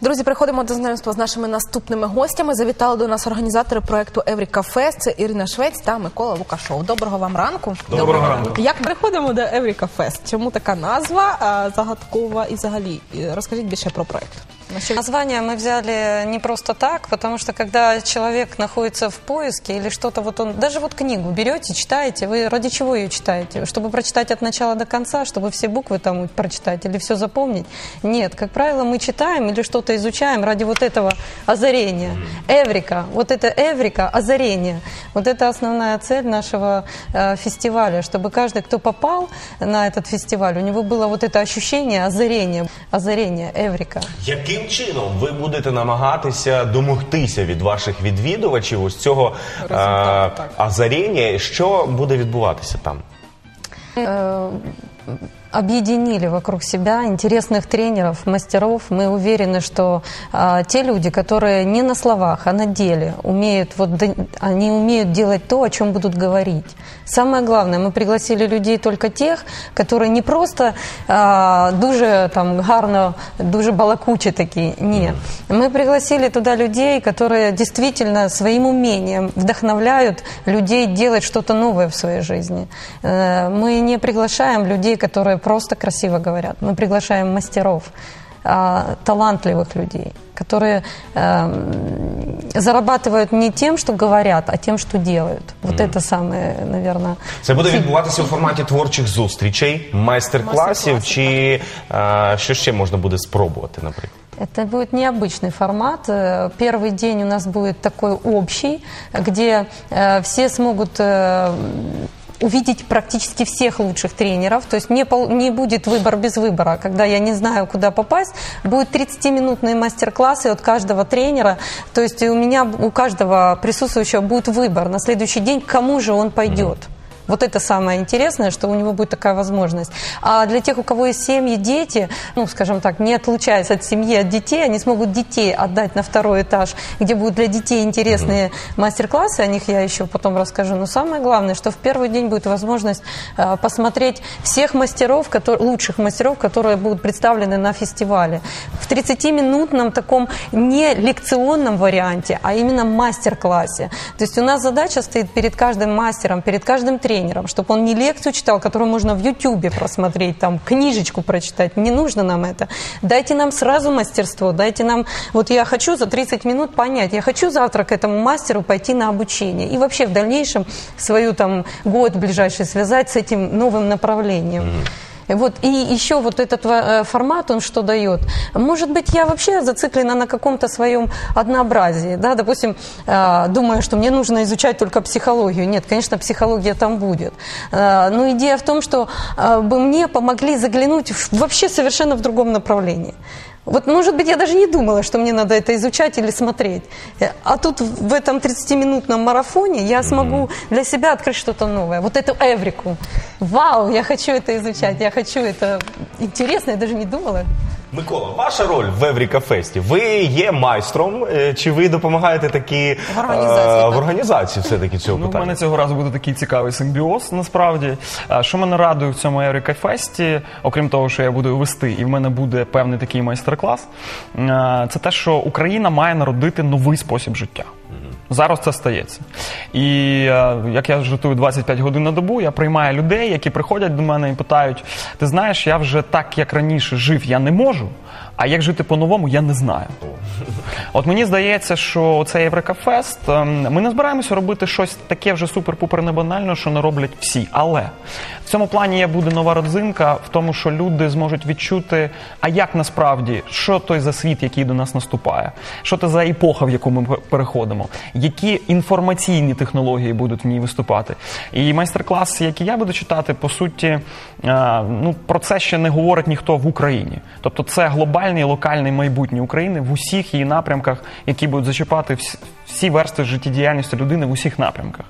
Друзі, приходимо до знайомства з нашими наступними гостями. Завітали до нас організатори проекту Евріка Фест. Це Ірина Швець та Микола Лукашов. Доброго вам ранку. Доброго ранку. Як приходимо до Евріка Фест? Чому така назва загадкова і взагалі розкажіть більше про проект? Название мы взяли не просто так, потому что когда человек находится в поиске или что-то вот он, даже вот книгу берете, читаете, вы ради чего ее читаете? Чтобы прочитать от начала до конца, чтобы все буквы там прочитать или все запомнить? Нет, как правило, мы читаем или что-то изучаем ради вот этого озарения. Эврика, вот это эврика, озарение. Вот это основная цель нашего э, фестиваля, чтобы каждый, кто попал на этот фестиваль, у него было вот это ощущение озарения, озарения, эврика. Яким чином ви будете намагатися домогтися від ваших відвідувачів ось цього е, так. азарення? Що буде відбуватися там? Э, объединили вокруг себя интересных тренеров, мастеров. Мы уверены, что а, те люди, которые не на словах, а на деле умеют, вот, д- они умеют делать то, о чем будут говорить. Самое главное, мы пригласили людей только тех, которые не просто а, дуже там гарно, дуже балакучі такі. Ні. Мы пригласили туда людей, которые действительно своим умением вдохновляют людей делать что-то новое в своей жизни. Э, Мы не приглашаем людей, которые просто красиво говорят. Мы приглашаем мастеров, а, талантливых людей, которые эм, зарабатывают не тем, что говорят, а тем, что делают. Вот это самое, наверное, Це буде відбуватися у форматі творчих зустрічей, майстер-класів, Майстер-класів, чи е, що ще можна буде спробувати, наприклад? Это будет необычный формат. Э, Первый день у нас будет такой общий, где э, все смогут э, увидеть практически всех лучших тренеров. То есть не, пол- не будет выбор без выбора. Когда я не знаю, куда попасть, будет 30-минутные мастер-классы от каждого тренера. То есть у меня, у каждого присутствующего будет выбор на следующий день, к кому же он пойдет. Вот это самое интересное, что у него будет такая возможность. А для тех, у кого есть семьи, дети, ну, скажем так, не отлучаясь от семьи, от детей, они смогут детей отдать на второй этаж, где будут для детей интересные мастер-классы, о них я еще потом расскажу. Но самое главное, что в первый день будет возможность э, посмотреть всех мастеров, которые, лучших мастеров, которые будут представлены на фестивале. В 30-минутном таком не лекционном варианте, а именно мастер-классе. То есть у нас задача стоит перед каждым мастером, перед каждым тренером, чтобы он не лекцию читал, которую можно в Ютьюбе просмотреть, там книжечку прочитать. Не нужно нам это. Дайте нам сразу мастерство, дайте нам... Вот я хочу за 30 минут понять, я хочу завтра к этому мастеру пойти на обучение. И вообще в дальнейшем свою там год ближайший связать с этим новым направлением. И Вот, и еще вот этот э, формат, он что дает? Может быть, я вообще зациклена на каком-то своем однообразии, да, допустим, э, думаю, что мне нужно изучать только психологию. Нет, конечно, психология там будет. Э, но идея в том, что бы мне помогли заглянуть вообще совершенно в другом направлении. Вот, может быть, я даже не думала, что мне надо это изучать или смотреть. А тут в этом 30-минутном марафоне я смогу для себя открыть что-то новое. Вот эту эврику. Вау, я хочу это изучать, я хочу это... Интересно, я даже не думала. Микола, ваша роль в Евріка Фесті. Ви є майстром, е, чи ви допомагаєте такі В організації, е, так. в організації все-таки цього Ну, в питання? мене цього разу буде такий цікавий симбіоз. Насправді, А, що мене радує в цьому Еврика Фесті, окрім того, що я буду вести, і в мене буде певний такий майстер-клас. а, Це те, що Україна має народити новий спосіб життя. Зараз це стається. І е, як я жартую 25 годин на добу, я приймаю людей, які приходять до мене і питають: ти знаєш, я вже так, як раніше жив, я не можу, а як жити по-новому, я не знаю. От мені здається, що цей Єврикафест, ем, ми не збираємося робити щось таке вже супер-пупер небанально, що не роблять всі. Але в цьому плані є буде нова родзинка в тому, що люди зможуть відчути, а як насправді, що той за світ, який до нас наступає, що це за епоха, в яку ми переходимо, які інформаційні технології будуть в ній виступати. І майстер-клас, який я буду читати, по суті, е, ну про це ще не говорить ніхто в Україні. Тобто, це глобальний локальний майбутнє України в усіх її напрямках, які будуть зачіпати всі, верстви життєдіяльності людини в усіх напрямках.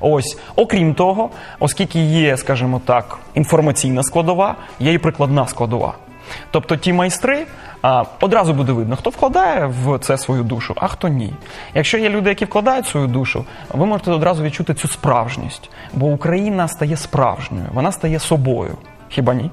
Ось, окрім того, оскільки є, скажімо так, інформаційна складова, є і прикладна складова. Тобто ті майстри а, одразу буде видно, хто вкладає в це свою душу, а хто ні. Якщо є люди, які вкладають свою душу, ви можете одразу відчути цю справжність. Бо Україна стає справжньою, вона стає собою. Хіба ні?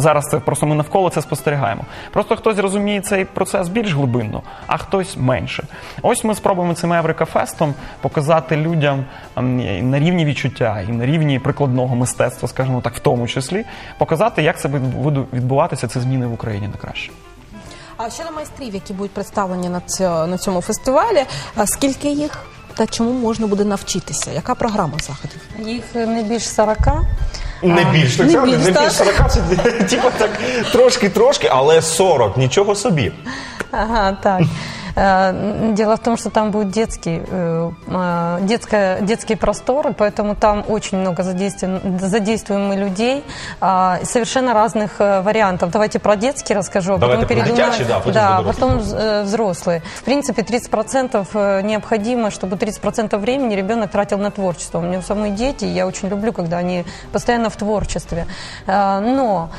Зараз це просто ми навколо це спостерігаємо. Просто хтось розуміє цей процес більш глибинно, а хтось менше. Ось ми спробуємо цим Еврикафестом показати людям ем, на рівні відчуття і на рівні прикладного мистецтва, скажімо так, в тому числі, показати, як це буде відбуватися ці зміни в Україні на краще. А щодо майстрів, які будуть представлені на цьо- на цьому фестивалі, скільки їх та чому можна буде навчитися? Яка програма заходів? Їх не більш 40. Не більш, так не само, більш, не так. більш 40, це типу так трошки-трошки, але 40, нічого собі. Ага, так. Э, Дело в том, что там будет детский, э, э, детская, детский простор, и поэтому там очень много задействуем, мы людей, а, совершенно разных вариантов. Давайте про детский расскажу, а потом перейду детячий, на... да, потом да, потом взрослые. В принципе, 30% э, необходимо, чтобы 30% времени ребенок тратил на творчество. У меня самые дети, я очень люблю, когда они постоянно в творчестве. Но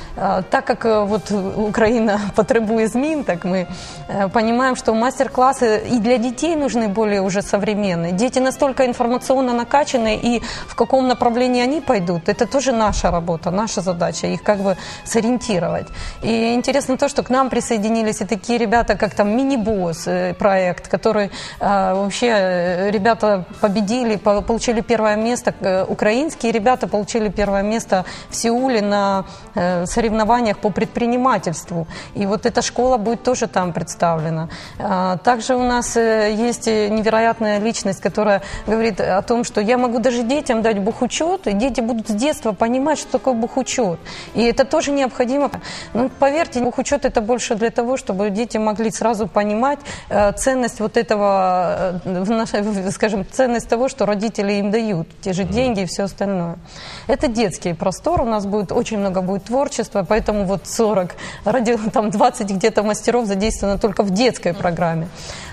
так как вот Украина потребує змін, так мы понимаем, что мастер-классы и для детей нужны более уже современные. Дети настолько информационно накачаны, и в каком направлении они пойдут, это тоже наша работа, наша задача, их как бы сориентировать. И интересно то, что к нам присоединились и такие ребята, как там «Мини-босс» э, проект, который э, вообще э, ребята победили, по- получили первое место, украинские ребята получили первое место в Сеуле на соревнованиях по предпринимательству. И вот эта школа будет тоже там представлена. Также у нас э, есть невероятная личность, которая говорит о том, что я могу даже детям дать бухучет, и дети будут с детства понимать, что такое бухучет. И это тоже необходимо. Ну, поверьте, бухучет это больше для того, чтобы дети могли сразу понимать э, ценность вот этого, э, скажем, ценность того, что родители им дают, те же деньги и все остальное. Это детский простор, у нас будет очень много будет творчества, поэтому вот 40, ради, там 20 где-то мастеров задействовано только в детской программе.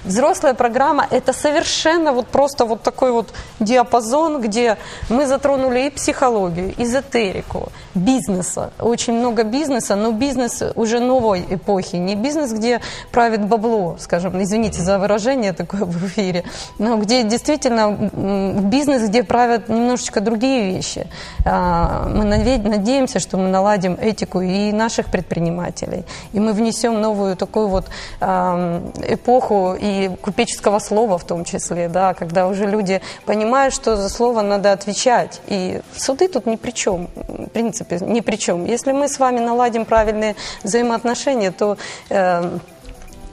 Взрослая программа – это совершенно вот просто вот такой вот диапазон, где мы затронули и психологию, эзотерику, бизнеса. Очень много бизнеса, но бизнес уже новой эпохи. Не бизнес, где правит бабло, скажем, извините за выражение такое в эфире, но где действительно бизнес, где правят немножечко другие вещи. А, Мы надеемся, что мы наладим этику и наших предпринимателей, и мы внесем новую такую вот ам, эпоху и купеческого слова в том числе, да, когда уже люди понимают, что за слово надо отвечать. И суды тут ни при чем, в принципе, ни при чем. Если мы с вами наладим правильные взаимоотношения, то эм,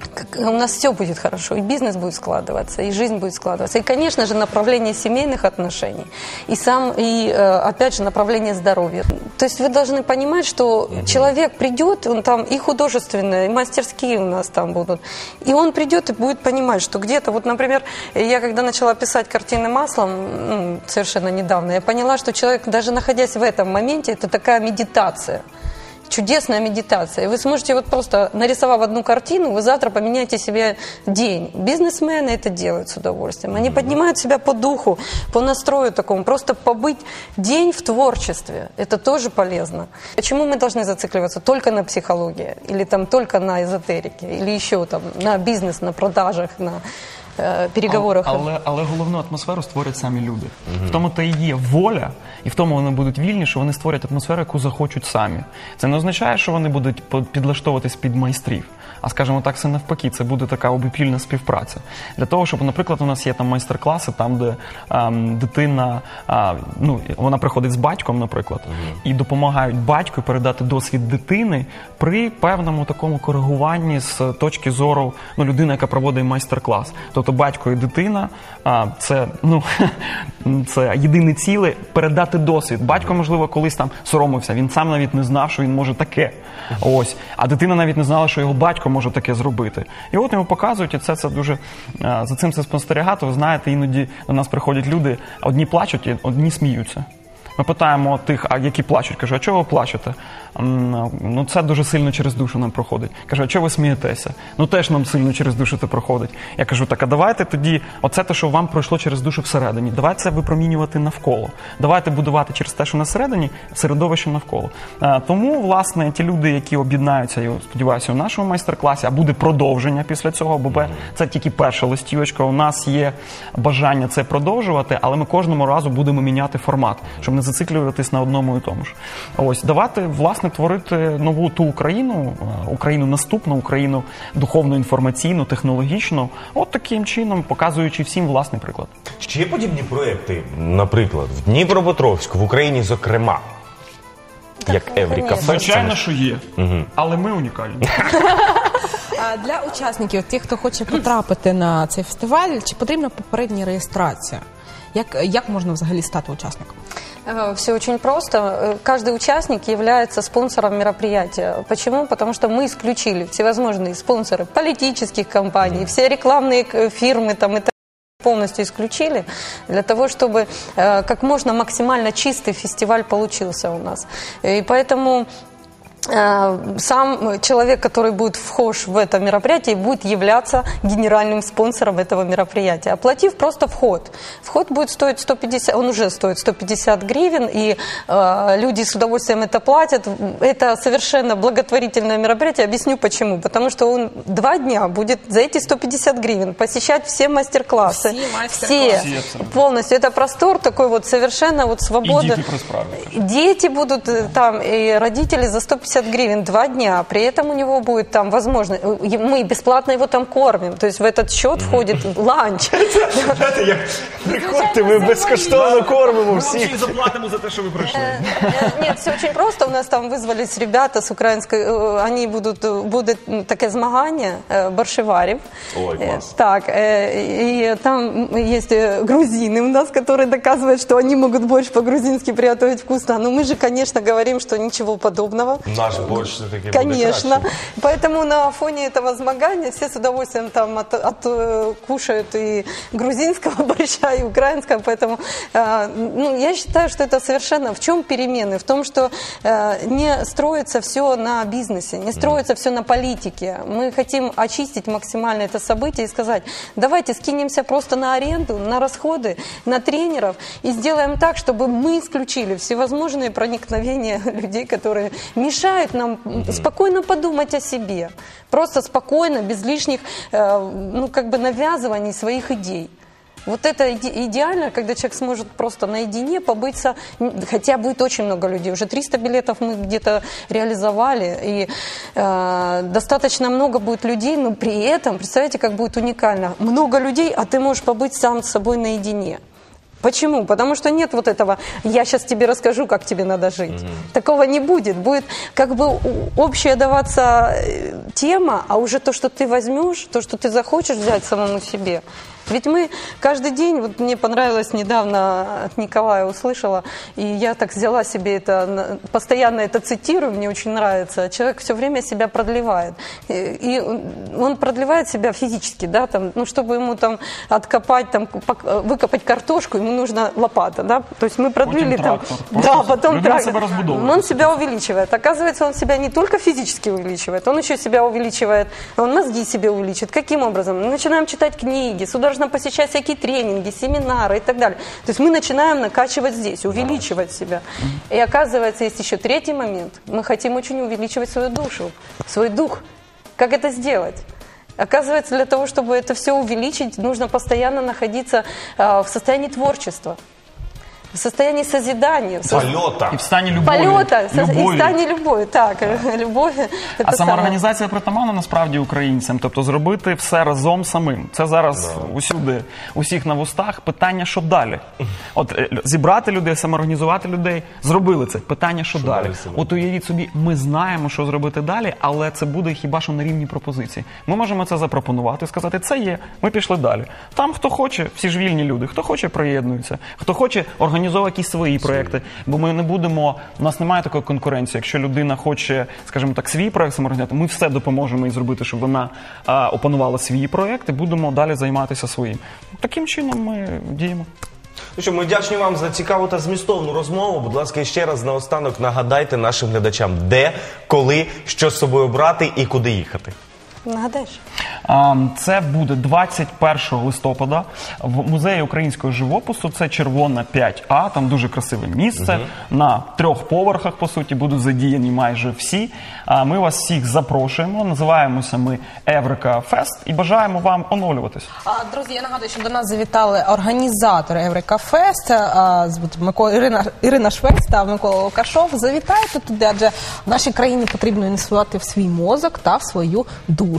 как- у нас все будет хорошо, и бизнес будет складываться, и жизнь будет складываться. И, конечно же, направление семейных отношений, и сам, и э, опять же направление здоровья. То есть вы должны понимать, что человек придет, он там и художественные, и мастерские у нас там будут, и он придет и будет понимать, что где-то, вот, например, я когда начала писать картины маслом, ну, совершенно недавно, я поняла, что человек, даже находясь в этом моменте, это такая медитация чудесная медитация. И вы сможете вот просто, нарисовав одну картину, вы завтра поменяете себе день. Бизнесмены это делают с удовольствием. Они поднимают себя по духу, по настрою такому. Просто побыть день в творчестве. Это тоже полезно. Почему мы должны зацикливаться только на психологии? Или там только на эзотерике? Или еще там на бизнес, на продажах, на э, переговорах? Але, але головну атмосферу створять самі люди. В тому та і є воля, і в тому вони будуть вільні, що вони створять атмосферу, яку захочуть самі. Це не означає, що вони будуть підлаштовуватись під майстрів. А скажімо так, це навпаки, це буде така обопільна співпраця. Для того, щоб, наприклад, у нас є там майстер-класи, там, де ем, дитина, а, ну, вона приходить з батьком, наприклад, і допомагають батьку передати досвід дитини при певному такому коригуванні з точки зору ну, людини, яка проводить майстер-клас. Тобто батько і дитина а, це, ну, це єдине ціле передати досвід. Батько, можливо, колись там соромився. Він сам навіть не знав, що він може таке. Ось. А дитина навіть не знала, що його батько може таке зробити. І от йому показують, і це, це дуже а, за цим це спостерігати. Ви знаєте, іноді до нас приходять люди, одні плачуть, і одні сміються. Ми питаємо тих, а які плачуть. Кажу, а чого ви плачете? Ну це дуже сильно через душу нам проходить. Кажу, а чого ви смієтеся? Ну теж нам сильно через душу це проходить. Я кажу, так а давайте тоді, оце те, що вам пройшло через душу всередині, давайте це випромінювати навколо. Давайте будувати через те, що на середині, середовище навколо. Е, Тому, власне, ті люди, які об'єднаються, я сподіваюся, у нашому майстер-класі, а буде продовження після цього, бо це тільки перша листівочка. У нас є бажання це продовжувати, але ми кожному разу будемо міняти формат, щоб не зациклюватись на одному і тому ж. Ось давати власне творити нову ту Україну, е, Україну наступну, Україну духовно інформаційну, технологічну, от таким чином показуючи всім власний приклад. Чи є подібні проекти, наприклад, в Дніпропетровську, в Україні, зокрема, як Евріка Звичайно, що є, але ми унікальні. А для учасників, тих, хто хоче потрапити на цей фестиваль, чи потрібна попередня реєстрація? Як, як можна взагалі стати учасником? Все очень просто. Э, Каждый участник является спонсором мероприятия. Почему? Потому что мы исключили всевозможные спонсоры политических компаний, все рекламные э, фирмы там, и так полностью исключили для того, чтобы э, как можно максимально чистый фестиваль получился у нас. И поэтому э, сам человек, который будет вхож в это мероприятие, будет являться генеральным спонсором этого мероприятия, оплатив просто вход. Вход будет стоить 150, он уже стоит 150 гривен, и э, люди с удовольствием это платят. Это совершенно благотворительное мероприятие. Объясню почему. Потому что он два дня будет за эти 150 гривен посещать все мастер-классы. Все мастер-классы. Все. Все Полностью. Это простор такой вот совершенно вот І свободный. діти при справі. Дети будут э, там, и родители за 150 гривен два дня. При этом у него будет там возможно, э, мы бесплатно его там кормим. То есть в этот счет входит ланч. Знаєте, як приходьте, ми безкоштовно кормимо всіх. заплатимо за те, що ви прийшли. Э, Нет, все очень просто. У нас там вызвались ребята с украинской, э, они будут, э, будет м, таке змагання э, борщеварів. Ой, Э, класс. Так, э, и там есть э, грузины у нас, которые доказывают, что они могут борщ по-грузински приготовить вкусно. Но мы же, конечно, говорим, что ничего подобного. Наш борщ все-таки буде Конечно. Поэтому на фоне этого змагания все с удовольствием там от, от, э, кушают и грузинского борща, и украинского. Поэтому э, ну, я считаю, что это совершенно... В чем перемены? В том, что э, не строится все на бизнесе, не строится все на политике. Мы хотим очистить максимально это событие и сказать, давайте скинемся просто на аренду, на расходы, на тренеров и сделаем так, чтобы мы исключили всевозможные проникновения людей, которые мешают нам спокойно подумать о себе. Просто спокойно, без лишних, э, ну, как бы навязываний своих идей. Вот это иде- идеально, когда человек сможет просто наедине побыть, со- хотя будет очень много людей. Уже 300 билетов мы где-то реализовали, и э, достаточно много будет людей, но при этом, представляете, как будет уникально. Много людей, а ты можешь побыть сам с собой наедине. Почему? Потому что нет вот этого «я сейчас тебе расскажу, как тебе надо жить». Такого не будет. Будет как бы общая даваться э, тема, а уже то, что ты возьмешь, то, что ты захочешь взять самому себе. Ведь мы каждый день, вот мне понравилось недавно от Николая услышала, и я так взяла себе это, постоянно это цитирую, мне очень нравится. Человек все время себя продлевает. И, он продлевает себя физически, да, там, ну, чтобы ему там откопать, там, пок- выкопать картошку, ему нужна лопата, да, то есть мы продлили там. трактор. Да, потом трактор. Он себя увеличивает. Оказывается, он себя не только физически увеличивает, он еще себя увеличивает, он мозги себе увеличивает. Каким образом? Мы начинаем читать книги, судорожно посещать всякие тренинги, семинары и так далее. То есть мы начинаем накачивать здесь, увеличивать себя. И оказывается, есть еще третий момент. Мы хотим очень увеличивать свою душу, свой дух. Как это сделать? Оказывается, для того, чтобы это все увеличить, нужно постоянно находиться э, в состоянии творчества, в состоянии созидания, Польота. І в стані любові. полета, со- и в любові. состоянии. Так, любовь. А самое. самоорганізація притаманна насправді українцям, тобто зробити все разом самим. Це зараз усюди, усіх на вустах. Питання, що далі? От е, зібрати людей, самоорганізувати людей, зробили це. Питання, що, далі? далі самим? От уявіть собі, ми знаємо, що зробити далі, але це буде хіба що на рівні пропозиції. Ми можемо це запропонувати, сказати, це є. Ми пішли далі. Там хто хоче, всі ж вільні люди, хто хоче, приєднується, хто хоче, організовує якісь свої проекти. Бо ми не будемо, у нас немає такої конкуренції. Якщо людина хоче, скажімо так, свій проект самоорганізувати, ми все допоможемо їй зробити, щоб вона а, опанувала свій проект і будемо далі займатися своїм. Таким чином ми діємо. Ну що, ми вдячні вам за цікаву та змістовну розмову. Будь ласка, ще раз наостанок нагадайте нашим глядачам, де, коли, що з собою брати і куди їхати. Нагадаєш? А, Це буде 21 листопада в музеї українського живопису. Це червона 5А. Там дуже красиве місце. На трьох поверхах, по суті, будуть задіяні майже всі. А Ми вас всіх запрошуємо. Називаємося ми Еврика Фест і бажаємо вам оновлюватись. Друзі, я нагадую, що до нас завітали організатори Еврика Фест, Ірина Ірина Швець та Микола Лукашов. Завітайте туди, адже в нашій країні потрібно інвестувати в свій мозок та в свою душу.